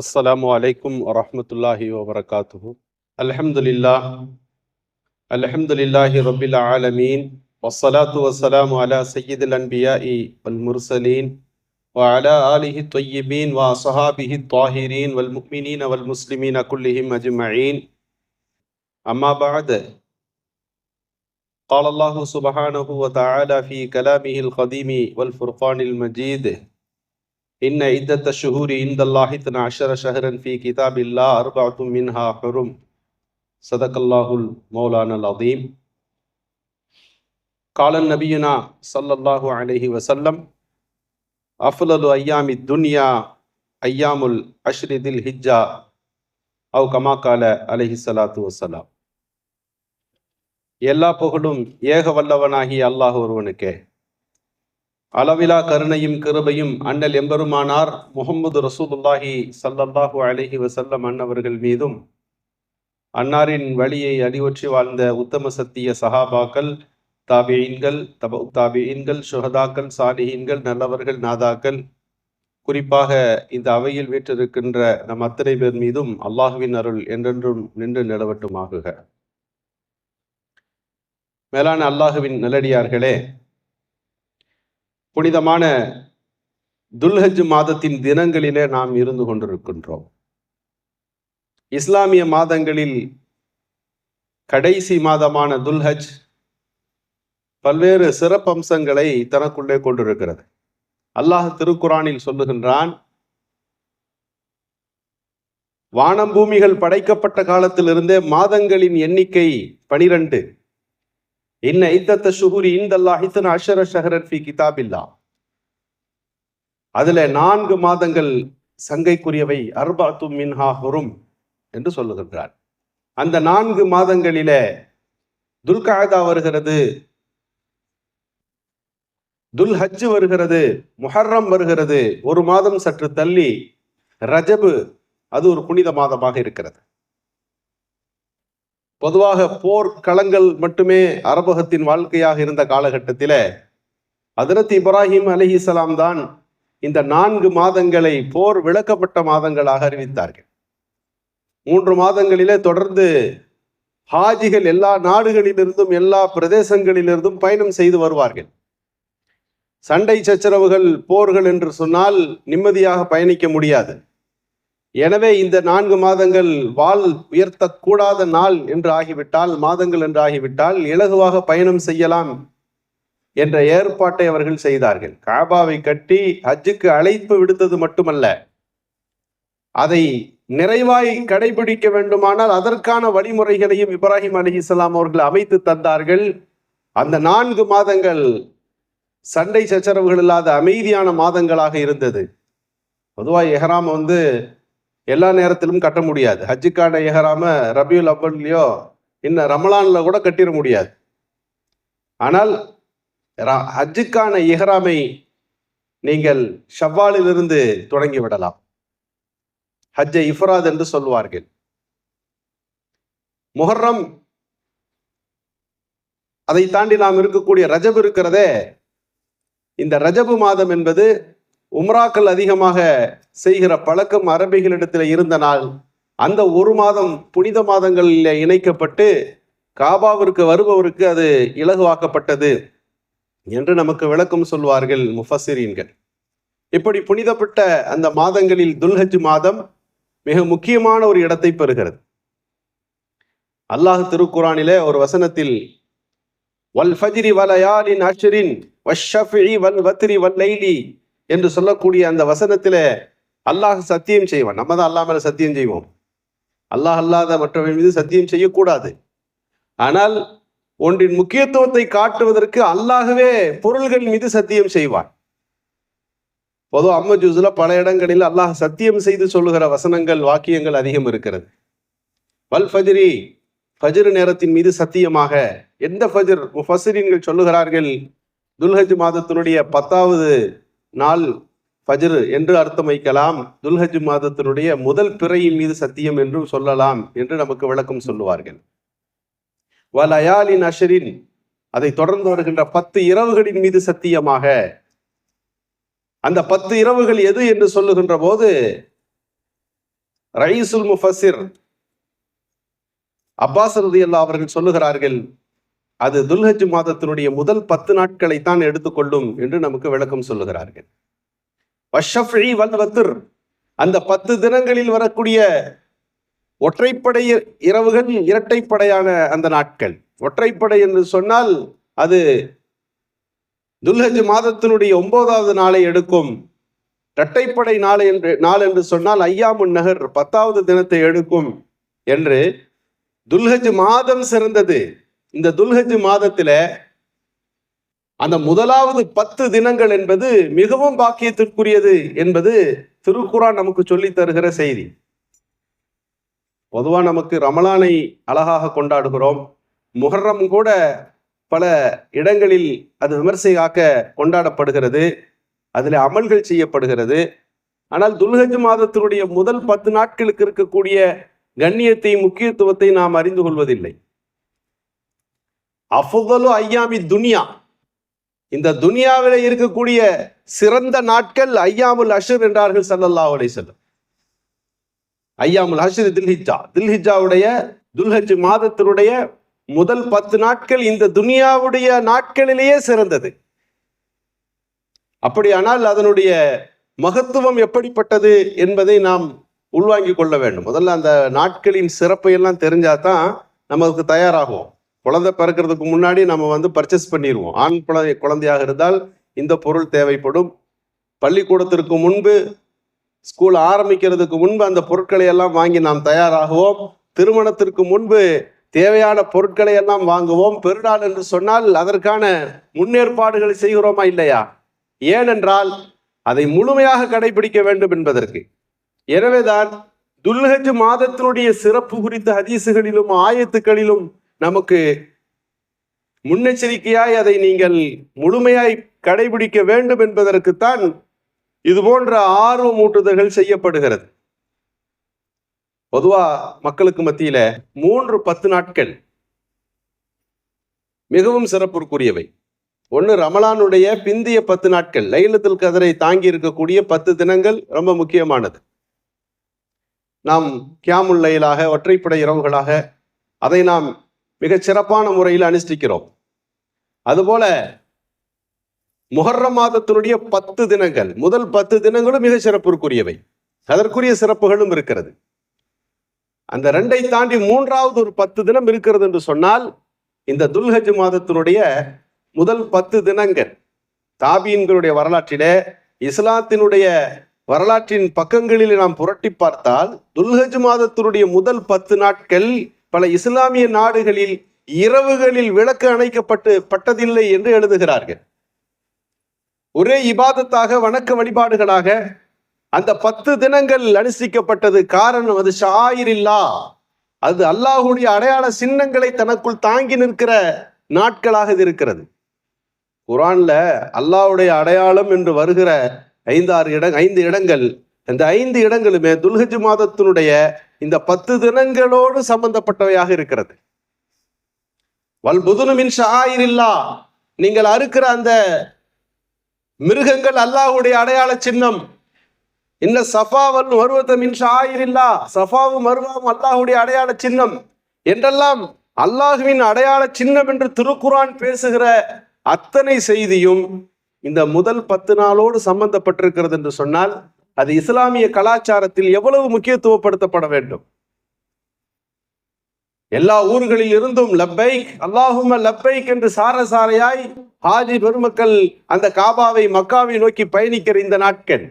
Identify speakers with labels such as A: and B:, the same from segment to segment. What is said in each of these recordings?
A: السلام عليكم ورحمة الله وبركاته. الحمد لله. الحمد لله رب العالمين. والصلاة والسلام على سيد الأنبياء والمرسلين وعلى آله الطيبين وصحابه الطاهرين والمؤمنين والمسلمين كلهم أجمعين. أما بعد قال الله سبحانه وتعالى في كلامه القديم والفرقان المجيد إن عدة الشهور عند الله اثنا عشر شهرا في كتاب الله أربعة منها حرم صدق الله المولانا العظيم قال النبينا صلى الله عليه وسلم أفضل أيام الدنيا أيام العشر ذي الحجة أو كما قال عليه الصلاة والسلام எல்லா புகழும் ஏக வல்லவனாகிய அல்லாஹ் ஒருவனுக்கே அளவிலா கருணையும் கிருபையும் அண்ணல் எம்பெருமானார் முகமது ரசூதுல்லாஹி சல்லல்லாஹு அலஹி வசல்லம் அன்னவர்கள் மீதும் அன்னாரின் வழியை அடிவற்றி வாழ்ந்த உத்தம சத்திய சஹாபாக்கள் தாபியீன்கள் தப தாபியீன்கள் சுஹதாக்கள் சாலிஹீன்கள் நல்லவர்கள் நாதாக்கள் குறிப்பாக இந்த அவையில் வீற்றிருக்கின்ற நம் அத்தனை பேர் மீதும் அல்லாஹுவின் அருள் என்றென்றும் நின்று நிலவட்டுமாகுக. மேலான அல்லாஹுவின் நல்லடியார்களே புனிதமான துல்ஹஜ் மாதத்தின் தினங்களிலே நாம் இருந்து கொண்டிருக்கின்றோம். இஸ்லாமிய மாதங்களில் கடைசி மாதமான துல்ஹஜ் பல்வேறு சிறப்பம்சங்களை தனக்குள்ளே கொண்டிருக்கிறது. அல்லாஹ் திருக்குரானில் சொல்லுகின்றான் வானம் பூமிகள் படைக்கப்பட்ட காலத்திலிருந்தே மாதங்களின் எண்ணிக்கை பனிரெண்டு. இன்ன இத்தத்த சுகுரி இந்தல்லாஹ் இத்தன அஷர ஷஹரன் ஃபி கிதாபில்லா அதுல நான்கு மாதங்கள் சங்கைக்குரியவை அர்பாத்து மின்ஹா ஹுரும் என்று சொல்லுகின்றார். அந்த நான்கு மாதங்களிலே துல்காயதா வருகிறது துல் ஹஜ் வருகிறது முஹர்ரம் வருகிறது. ஒரு மாதம் சற்று தள்ளி ரஜபு அது ஒரு புனித மாதமாக இருக்கிறது. பொதுவாக போர் களங்கள் மட்டுமே அரபகத்தின் வாழ்க்கையாக இருந்த காலகட்டத்தில் அதிரத் இப்ராஹிம் அலிஹிசலாம் தான் இந்த நான்கு மாதங்களை போர் விளக்கப்பட்ட மாதங்களாக அறிவித்தார்கள். மூன்று மாதங்களிலே தொடர்ந்து ஹாஜிகள் எல்லா நாடுகளிலிருந்தும் எல்லா பிரதேசங்களிலிருந்தும் பயணம் செய்து வருவார்கள். சண்டை சச்சரவுகள் போர்கள் என்று சொன்னால் நிம்மதியாக பயணிக்க முடியாது. எனவே இந்த நான்கு மாதங்கள் வால் உயர்த்தக்கூடாத நாள் என்று ஆகிவிட்டால் மாதங்கள் என்று ஆகிவிட்டால் இலகுவாக பயணம் செய்யலாம் என்ற ஏற்பாட்டை அவர்கள் செய்தார்கள். காபாவை கட்டி ஹஜ்ஜுக்கு அழைப்பு விடுத்தது மட்டுமல்ல அதை நிறைவாய் கடைபிடிக்க வேண்டுமானால் அதற்கான வழிமுறைகளையும் இப்ராஹிம் அலி இஸ்லாம் அவர்கள் அமைத்து தந்தார்கள். அந்த நான்கு மாதங்கள் சண்டை சச்சரவுகள் இல்லாத அமைதியான மாதங்களாக இருந்தது. பொதுவாக எஹராம் வந்து எல்லா நேரத்திலும் கட்ட முடியாது. ஹஜ்ஜுக்கான ஏகராம ரபியுல் அவ்வல்லையோ இன்னும் ரமலான்ல கூட கட்டிட முடியாது. ஆனால் ஹஜ்ஜுக்கான இஹராமை நீங்கள் ஷவ்வாலிலிருந்து தொடங்கி விடலாம். ஹஜ்ஜை இஃப்ராத் என்று சொல்வார்கள் முஹர்ரம் அதை தாண்டி நாம் இருக்கக்கூடிய ரஜப் இருக்கிறதே. இந்த ரஜபு மாதம் என்பது உம்ராக்கள் அதிகமாக செய்கிற பழக்கம் அரபிகளிடத்தில் இருந்த நாள். அந்த ஒரு மாதம் புனித மாதங்களில் இணைக்கப்பட்டு காபாவிற்கு வருபவருக்கு அது இலகுவாக்கப்பட்டது என்று நமக்கு விளக்கம் சொல்வார்கள் முஃபசிரீன்கள் இப்படி புனிதப்பட்ட அந்த மாதங்களில் துல்ஹஜ் மாதம் மிக முக்கியமான ஒரு இடத்தை பெறுகிறது. அல்லாஹ் திருக்குறானிலே ஒரு வசனத்தில் வல் ஃபஜ்ரி வலயாலின் அஷ்ரின் வஷ்ஷஃபி வல் வத்ரி வல் லைலி என்று சொல்லக்கூடிய அந்த வசனத்தில் அல்லாஹ் சத்தியம் செய்வான். நம்ம தான் அல்லாஹ் மேலே சத்தியம் செய்வோம். அல்லாஹ் அல்லாத மற்றவர்கள் மீது சத்தியம் செய்யக்கூடாது. ஆனால் ஒன்றின் முக்கியத்துவத்தை காட்டுவதற்கு அல்லாகவே பொருள்கள் மீது சத்தியம் செய்வான். பொதுவாக அம்ம ஜூஸ்ல பல இடங்களில் அல்லாஹ் சத்தியம் செய்து சொல்லுகிற வசனங்கள் வாக்கியங்கள் அதிகம் இருக்கிறது. வல் ஃபஜ்ரி ஃபஜ்ரு நேரத்தின் மீது சத்தியமாக எந்த ஃபஜ்ர்? முஃபசிரின்கள் சொல்லுகிறார்கள் துல்ஹஜ் மாதத்தினுடைய பத்தாவது நாள் ஃபஜ்ரு என்று அர்த்தம் வைக்கலாம் துல்ஹஜ் மாதத்தினுடைய முதல் பிறையின் மீது சத்தியம் என்றும் சொல்லலாம் என்று நமக்கு விளக்கம் சொல்லுவார்கள். வலயாலின் அஷரின் அதை தொடர்ந்து வருகின்ற பத்து இரவுகளின் மீது சத்தியமாக. அந்த பத்து இரவுகள் எது என்று சொல்லுகின்ற போது ரயிசுல் முஃபசிர் அப்பாஸ் ரதியல்லா அவர்கள் சொல்லுகிறார்கள் அது துல்ஹஜ் மாதத்தினுடைய முதல் பத்து நாட்களை தான் எடுத்துக்கொள்ளும் என்று நமக்கு விளக்கம் சொல்லுகிறார்கள். அந்த பத்து தினங்களில் வரக்கூடிய ஒற்றைப்படை இரவுகள் இரட்டைப்படையான அந்த நாட்கள். ஒற்றைப்படை என்று சொன்னால் அது துல்ஹஜ் மாதத்தினுடைய ஒன்பதாவது நாளை எடுக்கும். இரட்டைப்படை நாள் என்று நாள் என்று சொன்னால் ஐயாமுன் நகர் பத்தாவது தினத்தை எடுக்கும் என்று துல்ஹஜ் மாதம் சிறந்தது. இந்த துல்ஹஜ் மாதத்துல அந்த முதலாவது பத்து தினங்கள் என்பது மிகவும் பாக்கியத்திற்குரியது என்பது திருக்குறான் நமக்கு சொல்லி தருகிற செய்தி. பொதுவா நமக்கு ரமலானை அழகாக கொண்டாடுகிறோம். முஹர்ரம் கூட பல இடங்களில் அது விமர்சையாக்க கொண்டாடப்படுகிறது. அதில் அமல்கள் செய்யப்படுகிறது. ஆனால் துல்ஹஜ் மாதத்தினுடைய முதல் பத்து நாட்களுக்கு இருக்கக்கூடிய கண்ணியத்தை முக்கியத்துவத்தை நாம் அறிந்து கொள்வதில்லை. அஃபுகலு ஐயாமி துனியா. இந்த துனியாவில் இருக்கக்கூடிய சிறந்த நாட்கள் ஐயாமுல் அஷர் என்றார்கள் சல்லல்லா அலை செல்லம் ஐயாமுல் அஷர் தில்ஹிஜா தில்ஹிஜாவுடைய துல்ஹஜ் மாதத்தினுடைய முதல் பத்து நாட்கள் இந்த துனியாவுடைய நாட்களிலேயே சிறந்தது. அப்படியானால் அதனுடைய மகத்துவம் எப்படிப்பட்டது என்பதை நாம் உள்வாங்கிக் கொள்ள வேண்டும். முதல்ல அந்த நாட்களின் சிறப்பை எல்லாம் தெரிஞ்சாதான் நமக்கு தயாராகும் குழந்தை பிறக்கிறதுக்கு முன்னாடி நம்ம வந்து பர்ச்சேஸ் பண்ணிடுவோம் ஆண் குழந்தை குழந்தையாக இருந்தால் இந்த பொருள் தேவைப்படும். பள்ளிக்கூடத்திற்கு முன்பு ஸ்கூல் ஆரம்பிக்கிறதுக்கு முன்பு அந்த பொருட்களை எல்லாம் வாங்கி நாம் தயாராகுவோம். திருமணத்திற்கு முன்பு தேவையான பொருட்களை எல்லாம் வாங்குவோம். பெருநாள் என்று சொன்னால் அதற்கான முன்னேற்பாடுகளை செய்கிறோமா இல்லையா? ஏனென்றால் அதை முழுமையாக கடைபிடிக்க வேண்டும் என்பதற்கு. எனவேதான் துல்ஹஜ் மாதத்தினுடைய சிறப்பு குறித்த ஹதீசுகளிலும் ஆயத்துக்களிலும் நமக்கு முன்னெச்சரிக்கையாய் அதை நீங்கள் முழுமையாய் கடைபிடிக்க வேண்டும் என்பதற்குத்தான் இது போன்ற ஆர்வமூட்டுதல்கள் செய்யப்படுகிறது. பொதுவா மக்களுக்கு மத்தியில மூன்று பத்து நாட்கள் மிகவும் சிறப்புக்குரியவை. ஒன்று ரமலானுடைய பிந்திய பத்து நாட்கள் லைலத்தில் கதரை தாங்கி இருக்கக்கூடிய பத்து தினங்கள் ரொம்ப முக்கியமானது. நாம் கியாமுல் லைலாக ஒற்றைப்படை இரவுகளாக அதை நாம் மிக சிறப்பான முறையில் அனுஷ்டிக்கிறோம். அதுபோல முகர்ற மாதத்தினுடைய பத்து தினங்கள் முதல் பத்து தினங்களும் மிக சிறப்பிற்குரியவை அதற்குரிய சிறப்புகளும் இருக்கிறது. அந்த ரெண்டை தாண்டி மூன்றாவது ஒரு பத்து தினம் இருக்கிறது என்று சொன்னால் இந்த துல்ஹஜ் மாதத்தினுடைய முதல் பத்து தினங்கள் தாபீன்களுடைய வரலாற்றிலே இஸ்லாத்தினுடைய வரலாற்றின் பக்கங்களில் நாம் புரட்டி பார்த்தால் துல்ஹஜ் மாதத்தினுடைய முதல் பத்து நாட்கள் பல இஸ்லாமிய நாடுகளில் இரவுகளில் விளக்கு அணைக்கப்பட்டு பட்டதில்லை என்று எழுதுகிறார்கள். ஒரே இபாதத்தாக வணக்க வழிபாடுகளாக அந்த பத்து தினங்கள் அனுஷ்டிக்கப்பட்டது காரணம் அது ஷாயிரில்லா. அது அல்லாஹுடைய அடையாள சின்னங்களை தனக்குள் தாங்கி நிற்கிற நாட்களாக இது இருக்கிறது. குரான்ல அல்லாஹுடைய அடையாளம் என்று வருகிற ஐந்தாறு இட ஐந்து இடங்கள் அந்த ஐந்து இடங்களுமே துல்ஹஜ் மாதத்தினுடைய இந்த பத்து தினங்களோடு சம்பந்தப்பட்டவையாக இருக்கிறது. வல் புதுனுமின் ஷாயிரில்லா. நீங்கள் அறுக்கிற அந்த மிருகங்கள் அல்லாஹுடைய அடையாள சின்னம். இந்த சஃபாவல் மருவத்தமின் ஷாயிரில்லா. சஃபாவும் மருவாவும் அல்லாஹுடைய அடையாள சின்னம். என்றெல்லாம் அல்லாஹுவின் அடையாள சின்னம் என்று திருக்குரான் பேசுகிற அத்தனை செய்தியும் இந்த முதல் பத்து நாளோடு சம்பந்தப்பட்டிருக்கிறது என்று சொன்னால் அது இஸ்லாமிய கலாச்சாரத்தில் எவ்வளவு முக்கியத்துவப்படுத்தப்பட வேண்டும்? எல்லா ஊர்களில் இருந்தும் லப்பைக் அல்லாஹும லப்பைக் என்று சாரசாரையாய் ஹாஜி பெருமக்கள் அந்த காபாவை மக்காவை நோக்கி பயணிக்கிற இந்த நாட்கள்.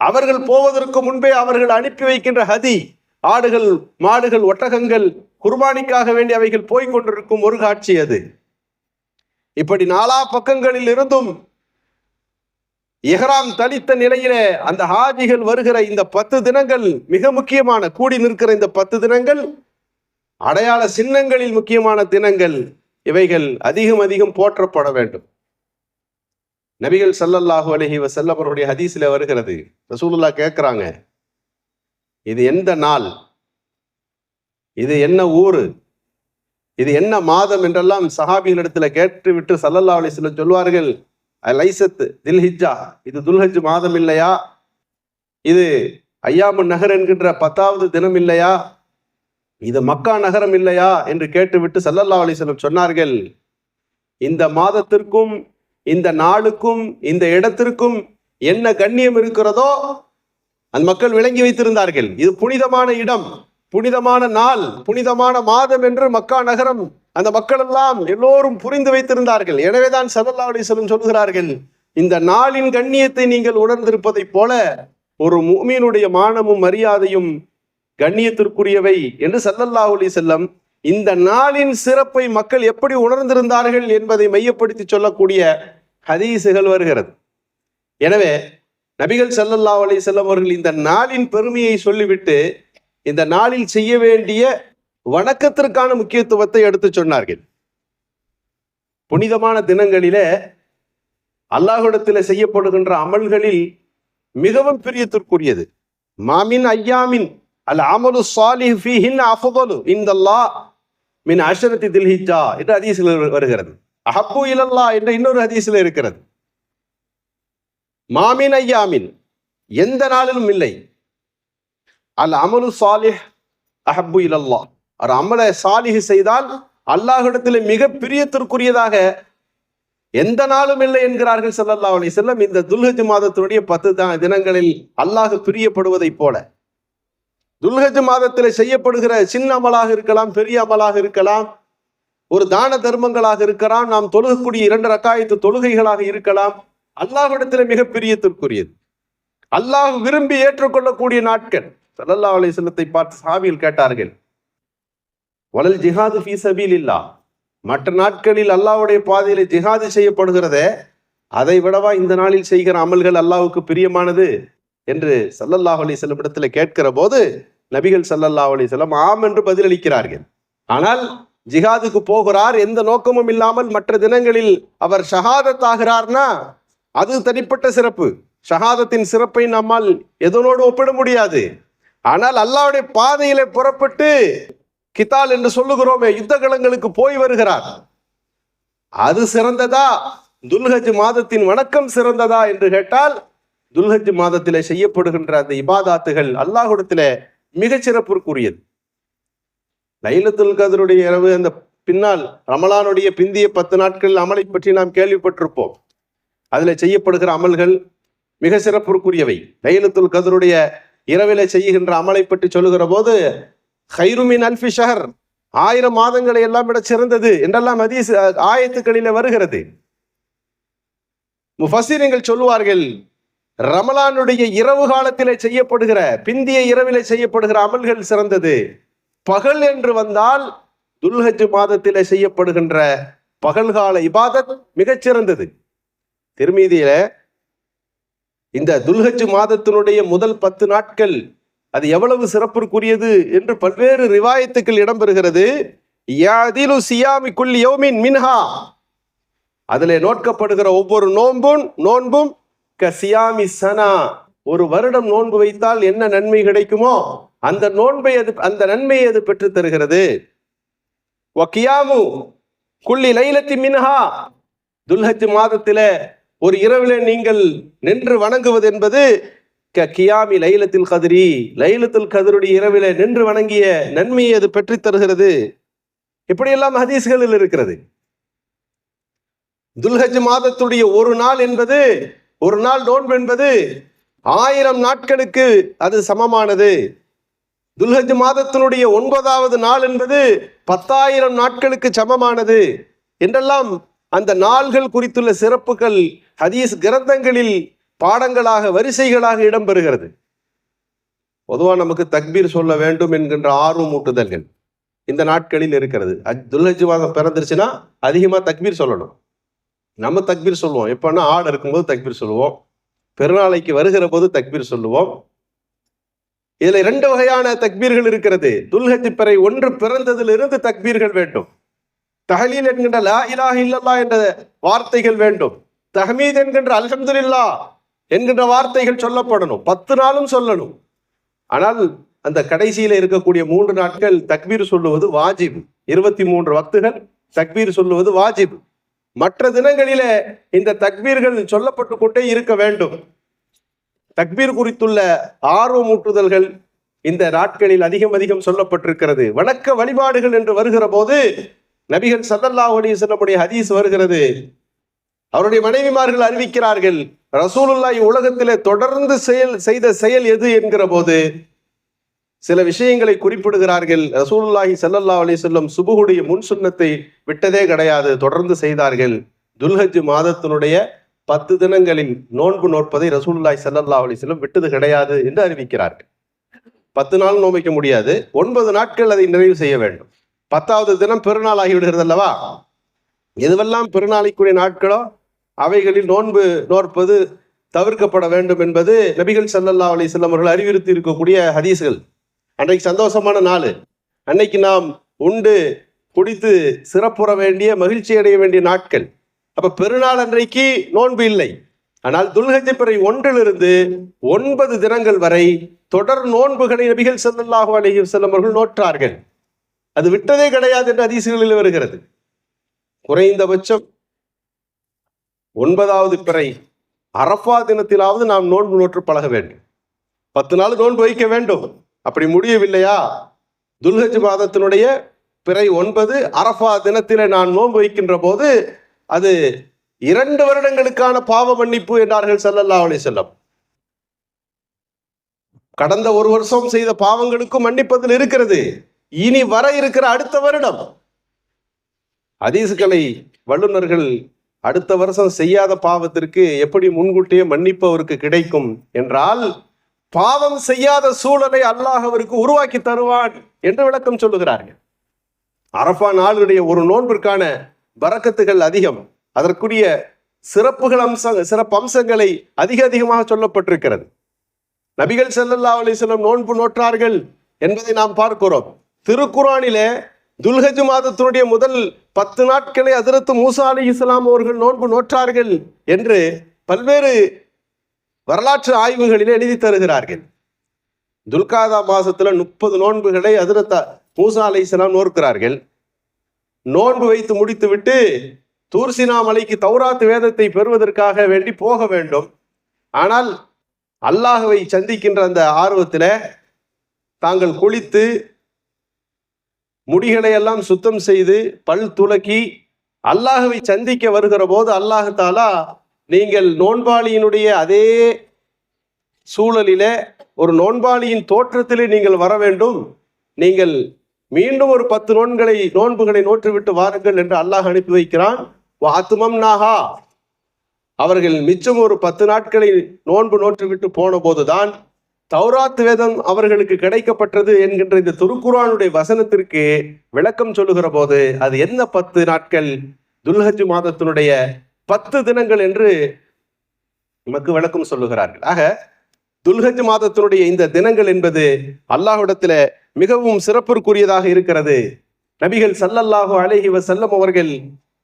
A: அவர்கள் போவதற்கு முன்பே அவர்கள் அனுப்பி வைக்கின்ற ஹதி ஆடுகள் மாடுகள் ஒட்டகங்கள் குர்பானிக்காக வேண்டி அவைகள் போய்கொண்டிருக்கும் ஒரு காட்சி அது. இப்படி நாலா பக்கங்களில் இருந்தும் எஹ்ராம் தளித்த நிலையிலே அந்த ஹாஜிகள் வருகிற இந்த பத்து தினங்கள் மிக முக்கியமான கூடி நிற்கிற இந்த பத்து தினங்கள் அடையாள சின்னங்களில் முக்கியமான தினங்கள் இவைகள் அதிகம் அதிகம் போற்றப்பட வேண்டும். நபிகள் சல்லல்லாஹு அலஹி வஸல்லம் அவருடைய ஹதீஸ்ல வருகிறது. ரசூலுல்லா கேட்குறாங்க இது எந்த நாள்? இது என்ன ஊர்? இது என்ன மாதம் என்றெல்லாம் சஹாபிகளிடத்தில் கேட்டுவிட்டு சல்லல்லா அலிஸ்லம் சொல்வார்கள் லைசத்து தில்ஹிஜா இது துல்ஹஜ் மாதம் இல்லையா? இது ஐயாமு நகர் என்கின்ற பத்தாவது தினம் இல்லையா? இது மக்கா நகரம் இல்லையா? என்று கேட்டுவிட்டு சல்லல்லா அலிசலம் சொன்னார்கள். இந்த மாதத்திற்கும் இந்த நாளுக்கும் இந்த இடத்திற்கும் என்ன கண்ணியம் இருக்கிறதோ அந்த மக்கள் விளங்கி வைத்திருந்தார்கள். இது புனிதமான இடம் புனிதமான நாள் புனிதமான மாதம் என்று மக்கா நகரம் அந்த மக்கள் எல்லாம் எல்லோரும் புரிந்து வைத்திருந்தார்கள். எனவேதான் சல்லல்லா அலிஸ்லம் சொல்கிறார்கள் இந்த நாளின் கண்ணியத்தை நீங்கள் உணர்ந்திருப்பதைப் போல ஒரு மூமியினுடைய மானமும் மரியாதையும் கண்ணியத்திற்குரியவை என்று சல்லல்லா அலி செல்லம் இந்த நாளின் சிறப்பை மக்கள் எப்படி உணர்ந்திருந்தார்கள் என்பதை மையப்படுத்தி சொல்லக்கூடிய ஹதீசுகள் வருகிறது. எனவே நபிகள் சல்லல்லா அலி செல்லம் அவர்கள் இந்த நாளின் பெருமையை சொல்லிவிட்டு இந்த நாளில் செய்ய வேண்டிய வணக்கத்திற்கான முக்கியத்துவத்தை எடுத்து சொன்னார்கள். புனிதமான தினங்களிலே அல்லாஹிடத்தில் செய்யப்படுகின்ற அமல்களில் மிகவும் பிரியத்திற்குரியது. மாமின் ஐயாமின் அல் அமலு சாலிஹ் ஃபீஹின் அஃதலு இந்தல்லாஹ் மின் அஷரத்தி தில்ஹிஜா என்று ஹதீஸில் வருகிறது. அஹப்பு இலல்லா என்ற இன்னொரு ஹதீஸில் இருக்கிறது. மாமின் ஐயாமின் எந்த நாளிலும் இல்லை. அல் அமலு சாலிஹ் அஹப்பு இலல்லா அவர் அமலை சாலிஹ் செய்தால் அல்லாஹிடத்தில் மிக பிரியத்திற்குரியதாக எந்த நாளும் இல்லை என்கிறார்கள் செல்லல்லா அலி செல்லம் இந்த துல்ஹஜ் மாதத்தினுடைய பத்து தான் தினங்களில் அல்லாஹ் பிரியப்படுவதை போல. துல்ஹஜ் மாதத்தில் செய்யப்படுகிற சின்ன அமலாக இருக்கலாம் பெரிய அமலாக இருக்கலாம் ஒரு தான தர்மங்களாக இருக்கலாம் நாம் தொழுகக்கூடிய இரண்டு ரக்காயத்து தொழுகைகளாக இருக்கலாம். அல்லாஹிடத்தில் மிக பிரியத்திற்குரியது. அல்லாஹ் விரும்பி ஏற்றுக்கொள்ளக்கூடிய நாட்கள். சல்லல்லா அலி செல்லத்தை பார்த்து சாமியில் கேட்டார்கள். வலல் ஜிஹாது ஃபீ சபீல் இல்லா மற்ற நாட்களில் அல்லாஹ்வுடைய பாதையில் ஜிஹாது செய்யப்படுகிறதே அதை விடவா இந்த நாளில் செய்கிற அமல்கள் அல்லாவுக்கு பிரியமானது? என்று சல்லல்லாஹ் அலி செல்லம் கேட்கிற போது நபிகள் சல்லல்லாஹ் அலி செல்லம் ஆம் என்று பதிலளிக்கிறார்கள். ஆனால் ஜிஹாதுக்கு போகிறார் எந்த நோக்கமும் இல்லாமல் மற்ற தினங்களில் அவர் ஷஹாதத் ஆகிறார்னா அது தனிப்பட்ட சிறப்பு. ஷஹாதத்தின் சிறப்பை நம்மால் எதனோடு ஒப்பிட முடியாது. ஆனால் அல்லாவுடைய பாதையில புறப்பட்டு கித்தால் என்று சொல்லுகிறோமே யுத்த களங்களுக்கு போய் வருகிறார். அது சிறந்ததா? துல்ஹஜ் மாதத்தின் வணக்கம் சிறந்ததா என்று கேட்டால் துல்ஹஜ் மாதத்திலே செய்யப்படுகின்ற அந்த இபாதாத்துகள் அல்லாஹ்விடத்திலே மிகச் சிறப்பிற்குரியது லைலத்துல் கதருடைய இரவு அந்த பின்னால் ரமலானுடைய பிந்திய பத்து நாட்கள் அமலை பற்றி நாம் கேள்விப்பட்டிருப்போம். அதில் செய்யப்படுகிற அமல்கள் மிக சிறப்புக்குரியவை. லைலத்துல் கதருடைய இரவில செய்கின்ற அமலை பற்றி சொல்லுகிற போது ஹைருமின் அல்ஃபி ஷஹர் ஆயிரம் மாதங்களை எல்லாம் விட சிறந்தது என்றெல்லாம் அதீஸ் ஆயத்துக்களில வருகிறது. முஃபசிரங்கள் சொல்லுவார்கள் ரமலானுடைய இரவு காலத்திலே செய்யப்படுகிற பிந்திய இரவிலே செய்யப்படுகிற அமல்கள் சிறந்தது. பகல் என்று வந்தால் துல்ஹஜ் மாதத்திலே செய்யப்படுகின்ற பகல்கால இபாதத் மிகச்சிறந்தது திருமீதியில இந்த துல்ஹஜ் மாதத்தினுடைய முதல் பத்து நாட்கள் அது எவ்வளவு சிறப்பிற்குரியது என்று பல்வேறு ரிவாயத்துக்கள் இடம்பெறுகிறது. யாதிலு சியாமி குல் யோமின் மின்ஹா. அதிலே நோட்கப்படுகிற ஒவ்வொரு நோன்பும் நோன்பும் க சியாமி சனா. ஒரு வருடம் நோன்பு வைத்தால் என்ன நன்மை கிடைக்குமோ அந்த நோன்பை அது அந்த நன்மையை அது பெற்றுத் தருகிறது. வக்கியாமு குள்ளி லைலத்தி மின்ஹா. துல்ஹஜ் மாதத்தில ஒரு இரவிலே நீங்கள் நின்று வணங்குவது என்பது க கியாமி லைலத்தில் கதிரி. லைலத்தில் கதிருடைய இரவிலே நின்று வணங்கிய நன்மையை அது பெற்று தருகிறது? இப்படியெல்லாம் ஹதீஸ்களில் இருக்கிறது. துல்ஹஜ் மாதத்துடைய ஒரு நாள் என்பது ஒரு நாள் நோன்பு என்பது ஆயிரம் நாட்களுக்கு அது சமமானது. துல்ஹஜ் மாதத்தினுடைய ஒன்பதாவது நாள் என்பது பத்தாயிரம் நாட்களுக்கு சமமானது என்றெல்லாம் அந்த நாள்கள் குறித்துள்ள சிறப்புகள் ஹதீஸ் கிரந்தங்களில் பாடங்களாக வரிசைகளாக இடம்பெறுகிறது. பொதுவாக நமக்கு தக்பீர் சொல்ல வேண்டும் என்கின்ற ஆர்வம் ஊட்டுதல்கள் இந்த நாட்களில் இருக்கிறது. அஜ் துல்ஹஜ் மாதம் பிறந்துருச்சுன்னா அதிகமாக தக்பீர் சொல்லணும். நம்ம தக்பீர் சொல்லுவோம். எப்போன்னா ஆடு இருக்கும்போது தக்பீர் சொல்லுவோம். பெருநாளைக்கு வருகிற போது தக்பீர் சொல்லுவோம். இதில் இரண்டு வகையான தக்பீர்கள் இருக்கிறது. துல்ஹஜ் பிறை ஒன்று பிறந்ததிலிருந்து தக்பீர்கள் வேண்டும். தஹலீல் என்கின்ற லா இலாஹ இல்லல்லா என்ற வார்த்தைகள் வேண்டும். தஹமீத் என்கின்ற அல்ஹம்துல்லா என்கின்ற வார்த்தைகள் சொல்லப்படணும். பத்து நாளும் சொல்லணும். ஆனால் அந்த கடைசியில இருக்கக்கூடிய மூன்று நாட்கள் தக்பீர் சொல்லுவது வாஜிப். இருபத்தி மூன்று வக்துகள் தக்பீர் சொல்லுவது வாஜிப். மற்ற தினங்களில இந்த தக்பீர்கள் சொல்லப்பட்டு கொண்டே இருக்க வேண்டும். தக்பீர் குறித்துள்ள ஆர்வமூட்டுதல்கள் இந்த நாட்களில் அதிகம் அதிகம் சொல்லப்பட்டிருக்கிறது. வணக்க வழிபாடுகள் என்று வருகிற போது நபிகள் சல்லல்லாஹு அலைஹி வஸல்லமுடைய ஹதீஸ் வருகிறது. அவருடைய மனைவிமார்கள் அறிவிக்கிறார்கள் ரசூலுல்லாய் உலகத்திலே தொடர்ந்து செயல் செய்த செயல் எது என்கிற போது சில விஷயங்களை குறிப்பிடுகிறார்கள். ரசூலுல்லாஹி சல்லல்லா அலி சொல்லம் சுபுகுடைய முன் சுண்ணத்தை விட்டதே கிடையாது. தொடர்ந்து செய்தார்கள். துல்ஹஜ் மாதத்தினுடைய பத்து தினங்களின் நோன்பு நோற்பதை ரசூலுல்லாய் சல்லல்லா அலி சொல்லம் விட்டது கிடையாது என்று அறிவிக்கிறார்கள். பத்து நாள் நோம்பிக்க முடியாது. ஒன்பது நாட்கள் அதை நிறைவு செய்ய வேண்டும். பத்தாவது தினம் பெருநாள் ஆகிவிடுகிறது அல்லவா? எதுவெல்லாம் பெருநாளைக்குரிய நாட்களோ அவைகளில் நோன்பு நோற்பது தவிர்க்கப்பட வேண்டும் என்பது நபிகள் சல்லல்லா அலி செல்லம் அவர்கள் அறிவுறுத்தி இருக்கக்கூடிய ஹதீஸ்கள். அன்றைக்கு சந்தோஷமான நாள். அன்னைக்கு நாம் உண்டு குடித்து சிறப்புற வேண்டிய மகிழ்ச்சி அடைய வேண்டிய நாட்கள். அப்ப பெருநாள் அன்றைக்கு நோன்பு இல்லை. ஆனால் துல்ஹஜ் பிறை ஒன்றிலிருந்து ஒன்பது தினங்கள் வரை தொடர் நோன்புகளை நபிகள் ஸல்லல்லாஹு அலைஹி செல்லம் அவர்கள் நோற்றார்கள். அது விட்டதே கிடையாது என்று அதிசயங்களில் வருகிறது. குறைந்தபட்சம் ஒன்பதாவது பிறை. அரஃபா தினத்திலாவது நாம் நோன்பு நோற்று பழக வேண்டும். பத்து நாள் நோன்பு வைக்க வேண்டும். அப்படி முடியவில்லையா? துல்ஹஜ் மாதத்தினுடைய பிறை ஒன்பது அரஃபா தினத்தில் நான் நோன்பு வைக்கின்ற போது அது இரண்டு வருடங்களுக்கான பாவ மன்னிப்பு என்றார்கள் ஸல்லல்லாஹு அலி செல்லம் கடந்த ஒரு வருஷம் செய்த பாவங்களுக்கும் மன்னிப்பதில் இருக்கிறது. இனி வர இருக்கிற அடுத்த வருடம். அதீசுகளை வல்லுநர்கள் அடுத்த வருஷம் செய்யாத பாவத்திற்கு எப்படி முன்கூட்டியே மன்னிப்பு அவருக்கு கிடைக்கும் என்றால் பாவம் செய்யாத சூழலை அல்லாஹ் அவருக்கு உருவாக்கி தருவான் என்று விளக்கம் சொல்லுகிறார்கள். அரஃபா நாளுடைய ஒரு நோன்பிற்கான வரக்கத்துகள் அதிகம். அதற்குரிய சிறப்புகள் அம்ச சிறப்பு அம்சங்களை அதிக அதிகமாக சொல்லப்பட்டிருக்கிறது. நபிகள் செல்லல்லா அலைஹி நோன்பு நோற்றார்கள் என்பதை நாம் பார்க்கிறோம். திருக்குறானிலே துல்ஹஜ் மாதத்தினுடைய முதல் பத்து நாட்களை அதிரத்து மூசா அலி இஸ்லாம் அவர்கள் நோன்பு நோற்றார்கள் என்று பல்வேறு வரலாற்று ஆய்வுகளில் எழுதி தருகிறார்கள். துல்காதா மாசத்துல முப்பது நோன்புகளை அதிரத்த மூசா அலி இஸ்லாம் நோக்கிறார்கள் நோன்பு வைத்து முடித்துவிட்டு தூர்சினா மலைக்கு தௌராத் வேதத்தை பெறுவதற்காக வேண்டி போக வேண்டும். ஆனால் அல்லாஹுவை சந்திக்கின்ற அந்த ஆர்வத்தில் தாங்கள் குளித்து முடிகளை எல்லாம் சுத்தம் செய்து பல் துலக்கி அல்லாஹுவை சந்திக்க வருகிற போது அல்லாஹாலா நீங்கள் நோன்பாளியினுடைய அதே சூழலிலே ஒரு நோன்பாளியின் தோற்றத்திலே நீங்கள் வர வேண்டும். நீங்கள் மீண்டும் ஒரு பத்து நோன்களை நோன்புகளை நோற்றுவிட்டு வாருங்கள் என்று அல்லாஹ் அனுப்பி வைக்கிறான். வாத்துமம் நாகா. அவர்கள் மிச்சம் ஒரு பத்து நாட்களை நோன்பு நோற்றுவிட்டு போன போதுதான் தௌராத் வேதம் அவர்களுக்கு கிடைக்கப்பட்டது என்கின்ற இந்த துருக்குரானுடைய வசனத்திற்கு விளக்கம் சொல்லுகிற போது அது என்ன பத்து நாட்கள் துல்ஹஜ் மாதத்தினுடைய பத்து தினங்கள் என்று நமக்கு விளக்கம் சொல்லுகிறார்கள். ஆக துல்ஹஜ் மாதத்தினுடைய இந்த தினங்கள் என்பது அல்லாஹ்விடத்துல மிகவும் சிறப்பிற்குரியதாக இருக்கிறது. நபிகள் சல்லல்லாஹோ அலைஹி வஸல்லம் அவர்கள்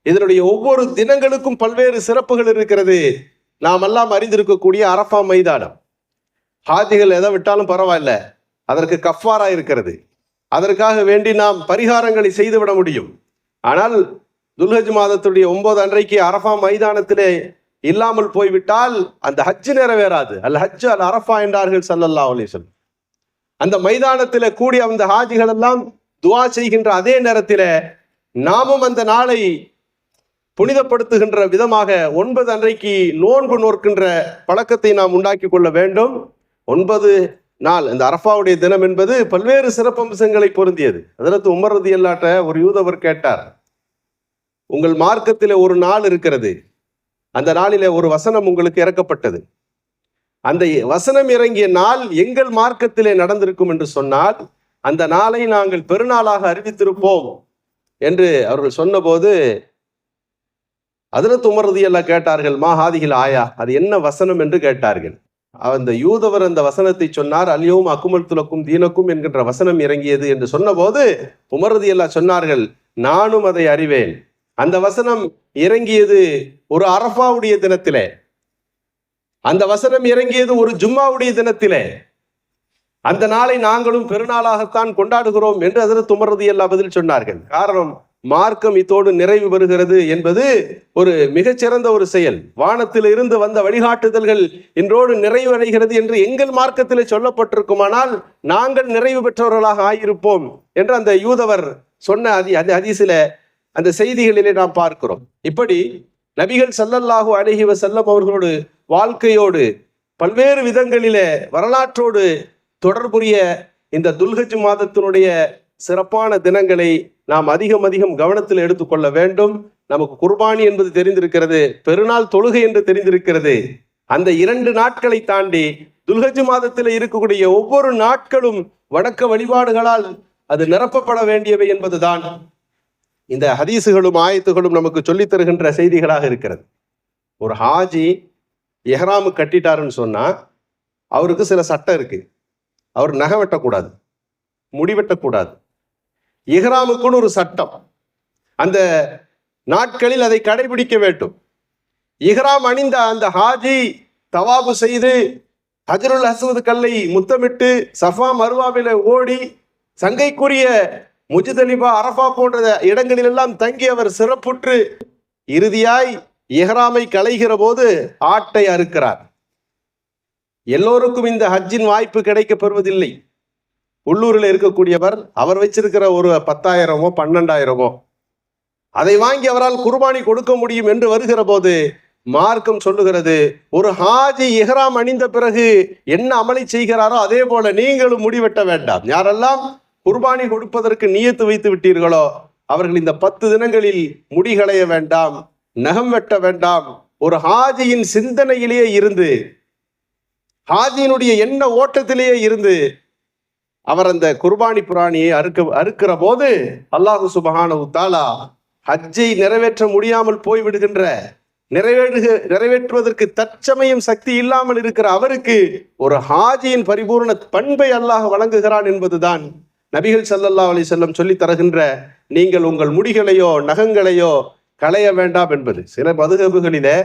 A: இதனுடைய ஒவ்வொரு தினங்களுக்கும் பல்வேறு சிறப்புகள் இருக்கிறது. நாம் எல்லாம் அறிந்திருக்கக்கூடிய அரஃபா மைதானம். ஹாஜிகள் எதை விட்டாலும் பரவாயில்ல. அதற்கு கஃபாரா இருக்கிறது. அதற்காக வேண்டி நாம் பரிகாரங்களை செய்துவிட முடியும். ஆனால் துல்ஹஜ் மாதத்துடைய ஒன்பது அன்றைக்கு அரஃபா மைதானத்திலே இல்லாமல் போய்விட்டால் அந்த ஹஜ் நிறைவேறாது. அல் ஹஜ் அல் அரஃபா என்றார்கள் சல்லல்லா அலிசல் அந்த மைதானத்தில் கூடி அந்த ஹாஜிகள் எல்லாம் துவா செய்கின்ற அதே நேரத்தில் நாமும் அந்த நாளை புனிதப்படுத்துகின்ற விதமாக ஒன்பது அன்றைக்கு நோன்பு நோக்கின்ற பழக்கத்தை நாம் உண்டாக்கி கொள்ள வேண்டும். ஒன்பது நாள். இந்த அரஃபாவுடைய தினம் என்பது பல்வேறு சிறப்பம்சங்களை பொருந்தியது. அதற்கு உமர் எல்லாட்ட ஒரு யூதவர் கேட்டார். உங்கள் மார்க்கத்தில் ஒரு நாள் இருக்கிறது. அந்த நாளில் ஒரு வசனம் உங்களுக்கு இறக்கப்பட்டது. அந்த வசனம் இறங்கிய நாள் எங்கள் மார்க்கத்திலே நடந்திருக்கும் என்று சொன்னால் அந்த நாளை நாங்கள் பெருநாளாக அறிவித்திருப்போம் என்று அவர்கள் சொன்னபோது அதிரத் உமரதி எல்லாம் கேட்டார்கள் மா ஹாதிகள் ஆயா? அது என்ன வசனம்? என்று கேட்டார்கள். அந்த யூதவர் அந்த வசனத்தை சொன்னார் அல்யோம் அக்குமல் துலக்கும் தீனக்கும் என்கின்ற வசனம் இறங்கியது என்று சொன்னபோது உமரதி எல்லாம் சொன்னார்கள் நானும் அதை அறிவேன். அந்த வசனம் இறங்கியது ஒரு அரஃபாவுடைய தினத்திலே. அந்த வசனம் இறங்கியது ஒரு ஜும்மாவுடைய தினத்திலே. அந்த நாளை நாங்களும் பெருநாளாகத்தான் கொண்டாடுகிறோம் என்று அதில் துமரதி எல்லா பதில் சொன்னார்கள். காரணம் மார்க்கம் இத்தோடு நிறைவு பெறுகிறது என்பது ஒரு மிகச்சிறந்த ஒரு செயல். வானத்தில் இருந்து வந்த வழிகாட்டுதல்கள் இன்றோடு நிறைவடைகிறது என்று எங்கள் மார்க்கத்தில் சொல்லப்பட்டிருக்குமானால் நாங்கள் நிறைவு பெற்றவர்களாக ஆயிருப்போம் என்று அந்த யூதவர் சொன்ன அதி அது அதிசில அந்த செய்திகளிலே நாம் பார்க்கிறோம். இப்படி நபிகள் ஸல்லல்லாஹு அழகிவ செல்லம் அவர்களோடு வாழ்க்கையோடு பல்வேறு விதங்களிலே வரலாற்றோடு தொடர்புடைய இந்த துல்கஜ் மாதத்தினுடைய சிறப்பான தினங்களை நாம் அதிகம் அதிகம் கவனத்தில் எடுத்துக்கொள்ள வேண்டும். நமக்கு குர்பானி என்பது தெரிந்திருக்கிறது பெருநாள் தொழுகை என்று தெரிந்திருக்கிறது. அந்த இரண்டு நாட்களை தாண்டி துல்கஜு மாதத்தில் இருக்கக்கூடிய ஒவ்வொரு நாட்களும் வணக்க வழிபாடுகளால் அது நிரப்பப்பட வேண்டியவை என்பதுதான் இந்த ஹதீசுகளும் ஆயத்துகளும் நமக்கு சொல்லித் தருகின்ற செய்திகளாக இருக்கிறது. ஒரு ஹாஜி எஹ்ராமு கட்டிட்டாருன்னு சொன்னா அவருக்கு சில சட்டம் இருக்கு. அவர் நகை வெட்டக்கூடாது முடி வெட்டக்கூடாது. இஹ்ராமுக்குன்னு ஒரு சட்டம். அந்த நாட்களில் அதை கடைபிடிக்க வேண்டும். இஹ்ராம் அணிந்த அந்த ஹாஜி தவாபு செய்து ஹஜருல் அஸ்வத் கல்லை முத்தமிட்டு சஃபா மருவாவில ஓடி சங்கைக்குரிய முஜிதலிபா அரஃபா போன்ற இடங்களிலெல்லாம் தங்கி அவர் சிறப்புற்று இறுதியாய் இஹ்ராமை களைகிற போது ஆட்டை அறுக்கிறார். எல்லோருக்கும் இந்த ஹஜ்ஜின் வாய்ப்பு கிடைக்கப் பெறுவதில்லை. உள்ளூரில் இருக்கக்கூடியவர் அவர் வச்சிருக்கிற ஒரு பத்தாயிரமோ பன்னெண்டாயிரமோ அதை வாங்கி அவரால் குர்பானி கொடுக்க முடியும் என்று வருகிற போது மார்க்கம் சொல்லுகிறது ஒரு ஹாஜி இஹ்ராம் அணிந்த பிறகு என்ன அமளி செய்கிறாரோ அதே போல நீங்களும் முடிவெட்ட வேண்டாம். யாரெல்லாம் குர்பானி கொடுப்பதற்கு நியத்து வைத்து விட்டீர்களோ அவர்கள் இந்த பத்து தினங்களில் முடிகளைய வேண்டாம் நகம் வெட்ட வேண்டாம். ஒரு ஹாஜியின் சிந்தனையிலேயே இருந்து ஹாஜியினுடைய எண்ண ஓட்டத்திலேயே இருந்து அவர் அந்த குர்பானி புராணியை அறுக்க அறுக்கிற போது அல்லாஹு சுபஹான தாலா ஹஜ்ஜை நிறைவேற்ற முடியாமல் போய்விடுகின்ற நிறைவேற்று நிறைவேற்றுவதற்கு தற்சமயம் சக்தி இல்லாமல் இருக்கிற அவருக்கு ஒரு ஹாஜியின் பரிபூர்ண பண்பை அல்லாஹ் வழங்குகிறான் என்பதுதான் நபிகள் சல்லல்லா அலி செல்லம் சொல்லி தருகின்ற நீங்கள் உங்கள் முடிகளையோ நகங்களையோ களைய வேண்டாம் என்பது. சில மதுகபுகளிலே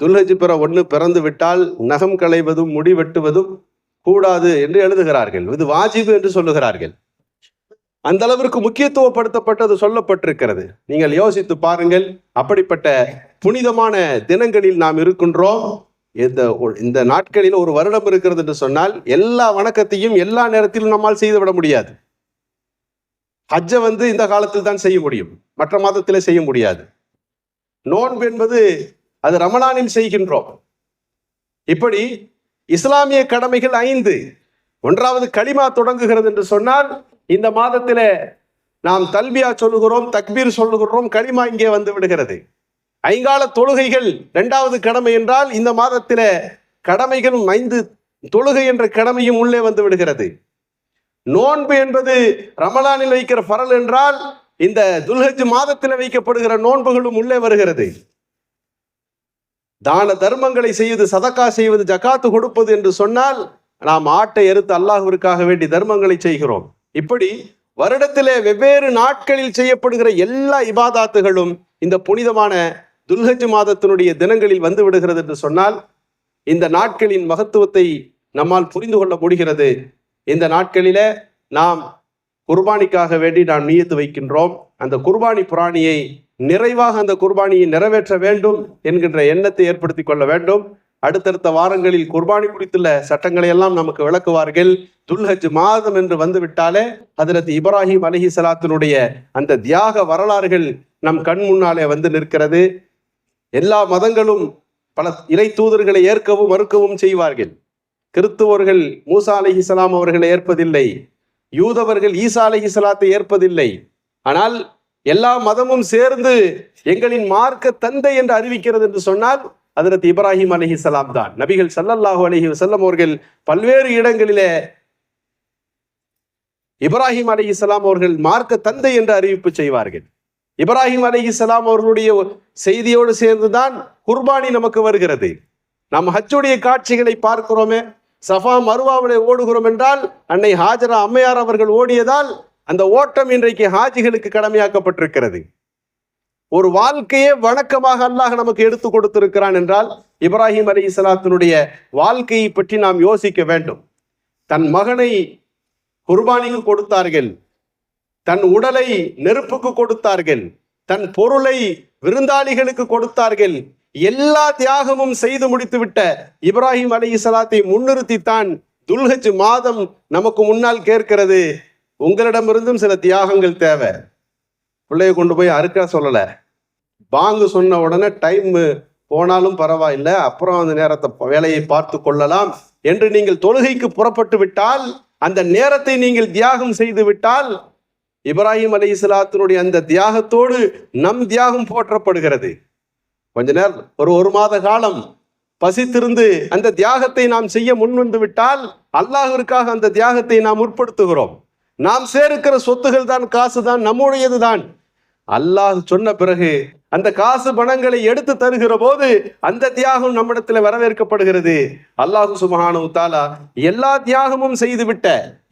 A: துல்ஹஜி பிற ஒன்று பிறந்து விட்டால் நகம் களைவதும் முடி வெட்டுவதும் கூடாது என்று எழுதுகிறார்கள். இது வாஜிபு என்று சொல்லுகிறார்கள். அந்த அளவிற்கு முக்கியத்துவப்படுத்தப்பட்டது சொல்லப்பட்டிருக்கிறது. நீங்கள் யோசித்து பாருங்கள். அப்படிப்பட்ட புனிதமான தினங்களில் நாம் இருக்கின்றோம். இந்த இந்த நாட்களில் ஒரு வருடம் இருக்கிறது என்று சொன்னால் எல்லா வணக்கத்தையும் எல்லா நேரத்திலும் நம்மால் செய்துவிட முடியாது. ஹஜ்ஜை வந்து இந்த காலத்தில் தான் செய்ய முடியும். மற்ற மாதத்திலே செய்ய முடியாது. நோன்பு என்பது அது ரமணானில் செய்கின்றோம். இப்படி இஸ்லாமிய கடமைகள் ஐந்து. ஒன்றாவது களிமா தொடங்குகிறது என்று சொன்னால் இந்த மாதத்தில் நாம் தல்பியா சொல்லுகிறோம் தக்பீர் சொல்லுகிறோம் களிமா இங்கே வந்து விடுகிறது. ஐங்கால தொழுகைகள் இரண்டாவது கடமை என்றால் இந்த மாதத்தில் கடமைகளும் ஐந்து தொழுகை என்ற கடமையும் உள்ளே வந்து விடுகிறது. நோன்பு என்பது ரமலானில் வைக்கிற ஃபரல் என்றால் இந்த துல்ஹஜ் மாதத்தில் வைக்கப்படுகிற நோன்புகளும் உள்ளே வருகிறது. தான தர்மங்களை செய்வது சதக்கா செய்வது ஜகாத்து கொடுப்பது என்று சொன்னால் நாம் ஆட்டை எருத்து அல்லாஹுவிற்காக வேண்டி தர்மங்களை செய்கிறோம். இப்படி வருடத்திலே வெவ்வேறு நாட்களில் செய்யப்படுகிற எல்லா இபாதாத்துகளும் இந்த புனிதமான துல்ஹஜ் மாதத்தினுடைய தினங்களில் வந்து விடுகிறது என்று சொன்னால் இந்த நாட்களின் மகத்துவத்தை நம்மால் புரிந்து கொள்ள முடிகிறது. இந்த நாட்களிலே நாம் குர்பானிக்காக வேண்டி நாம் நீயத்து வைக்கின்றோம். அந்த குர்பானி புராணியை நிறைவாக அந்த குர்பானியை நிறைவேற்ற வேண்டும் என்கின்ற எண்ணத்தை ஏற்படுத்தி கொள்ள வேண்டும். அடுத்தடுத்த வாரங்களில் குர்பானி குறித்துள்ள சட்டங்களை எல்லாம் நமக்கு விளக்குவார்கள். துல்ஹஜ் மாதம் என்று வந்துவிட்டாலே ஹதரத் இப்ராஹிம் அலஹி சலாத்தினுடைய அந்த தியாக வரலாறுகள் நம் கண் முன்னாலே வந்து நிற்கிறது. எல்லா மதங்களும் பல இறை தூதர்களை ஏற்கவும் மறுக்கவும் செய்வார்கள். கிறித்துவர்கள் மூசா அலஹி சலாம் அவர்களை ஏற்பதில்லை. யூதவர்கள் ஈசா அலஹி சலாத்தை ஏற்பதில்லை. ஆனால் எல்லா மதமும் சேர்ந்து எங்களின் மார்க்க தந்தை என்று அறிவிக்கிறது என்று சொன்னால் அதற்கு இப்ராஹிம் அலிஹிசலாம் தான். நபிகள் சல்லல்லாஹு அலஹி வசல்லம் அவர்கள் பல்வேறு இடங்களிலே இப்ராஹிம் அலிஹிசலாம் அவர்கள் மார்க்க தந்தை என்று அறிவிப்பு செய்வார்கள். இப்ராஹிம் அலிஹிசலாம் அவர்களுடைய செய்தியோடு சேர்ந்துதான் குர்பானி நமக்கு வருகிறது. நாம் ஹஜ்ஜுடைய காட்சிகளை பார்க்கிறோமே சஃபா மருவாவிலே ஓடுகிறோம் என்றால் அன்னை ஹாஜரா அம்மையார் அவர்கள் ஓடியதால் அந்த ஓட்டம் இன்றைக்கு ஹாஜிகளுக்கு கடமையாக்கப்பட்டிருக்கிறது. ஒரு வாழ்க்கையே வணக்கமாக அல்லாஹ் நமக்கு எடுத்து கொடுத்திருக்கிறான் என்றால் இப்ராஹிம் அலி இஸ்லாத்தினுடைய வாழ்க்கையை பற்றி நாம் யோசிக்க வேண்டும். தன் மகனை குர்பானிக்கு கொடுத்தார்கள். தன் உடலை நெருப்புக்கு கொடுத்தார்கள். தன் பொருளை விருந்தாளிகளுக்கு கொடுத்தார்கள். எல்லா தியாகமும் செய்து முடித்துவிட்ட இப்ராஹிம் அலி இஸ்லாத்தை முன்னிறுத்தித்தான் துல்ஹஜ் மாதம் நமக்கு முன்னால் கேட்கிறது. உங்களிடமிருந்தும் சில தியாகங்கள் தேவை. பிள்ளைய கொண்டு போய் அறுக்க சொல்லலை. பாங்கு சொன்ன உடனே டைம் போனாலும் பரவாயில்லை. அப்புறம் அந்த நேரத்தை வேலையை பார்த்து கொள்ளலாம் என்று நீங்கள் தொழுகைக்கு புறப்பட்டு விட்டால் அந்த நேரத்தை நீங்கள் தியாகம் செய்து விட்டால் இப்ராஹிம் அலி இஸ்லாத்தினுடைய அந்த தியாகத்தோடு நம் தியாகம் போற்றப்படுகிறது. கொஞ்ச நேரம் ஒரு ஒரு மாத காலம் பசித்திருந்து அந்த தியாகத்தை நாம் செய்ய முன்வந்து விட்டால் அல்லாஹிற்காக அந்த தியாகத்தை நாம் முற்படுத்துகிறோம் நாம் சேர்க்கிற சொத்துகள் தான் காசு தான் நம்முடையது தான். அல்லாஹ் சொன்ன பிறகு அந்த காசு பணங்களை எடுத்து தருகிற போது அந்த தியாகம் நம்மிடத்துல வரவேற்கப்படுகிறது. அல்லாஹு சுபஹானு தாலா எல்லா தியாகமும் செய்துவிட்ட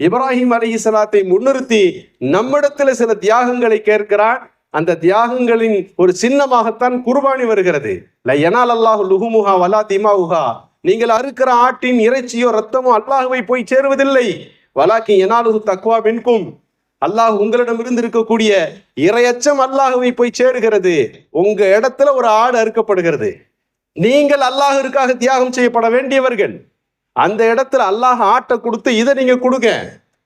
A: இப்ராஹிம் அலி சலாத்தை முன்னிறுத்தி நம்மிடத்துல சில தியாகங்களை கேட்கிறான். அந்த தியாகங்களின் ஒரு சின்னமாகத்தான் குர்பானி வருகிறது. எனால் அல்லாஹு லுகுமுகா வலா திமாவுகா நீங்கள் அறுக்கிற ஆட்டின் இறைச்சியோ ரத்தமோ அல்லாஹுவை போய் சேருவதில்லை. வலாக்கி எனாலுகு தக்குவா மின்கும். அல்லாஹ் உங்களிடம் இருந்து இருக்கக்கூடிய இரையச்சம் அல்லாஹுவை போய் சேருகிறது. உங்க இடத்துல ஒரு ஆடு அறுக்கப்படுகிறது. நீங்கள் அல்லாஹிற்காக தியாகம் செய்யப்பட வேண்டியவர்கள். அந்த இடத்துல அல்லாஹ் ஆட்டை கொடுத்து இதை நீங்க கொடுங்க.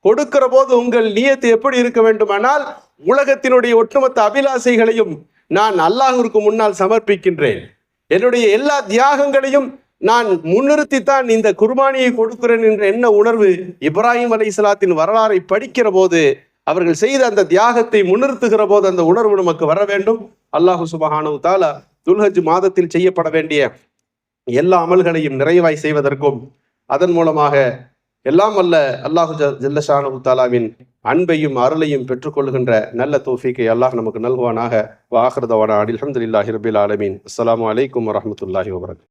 A: கொடுக்கிற போது உங்கள் நியத்து எப்படி இருக்க வேண்டுமானால் உலகத்தினுடைய ஒட்டுமொத்த அபிலாசைகளையும் நான் அல்லாஹிற்கு முன்னால் சமர்ப்பிக்கின்றேன். என்னுடைய எல்லா தியாகங்களையும் நான் முன்னிறுத்தித்தான் இந்த குர்பானியை கொடுக்கிறேன் என்ற என்ன உணர்வு இப்ராஹிம் அலை இஸ்லாத்தின் வரலாறை படிக்கிற போது அவர்கள் செய்த அந்த தியாகத்தை முன்னிறுத்துகிற போது அந்த உணர்வு நமக்கு வர வேண்டும். அல்லாஹு சுபஹானு தாலா துல்ஹஜ் மாதத்தில் செய்யப்பட வேண்டிய எல்லா அமல்களையும் நிறைவாய் செய்வதற்கும் அதன் மூலமாக எல்லாம் அல்ல அல்லாஹு ஜல்லஷானு தாலாவின் அன்பையும் அருளையும் பெற்றுக்கொள்கின்ற நல்ல தோஃபிக்கை அல்லாஹ் நமக்கு நல்குவானாக. வாஹர்தவானா அடில் அஹமதுல்லாஹி ரபில் ஆலமீன். அஸ்லாம் வலைக்கம் வரமத்துல்லாஹி வபரக்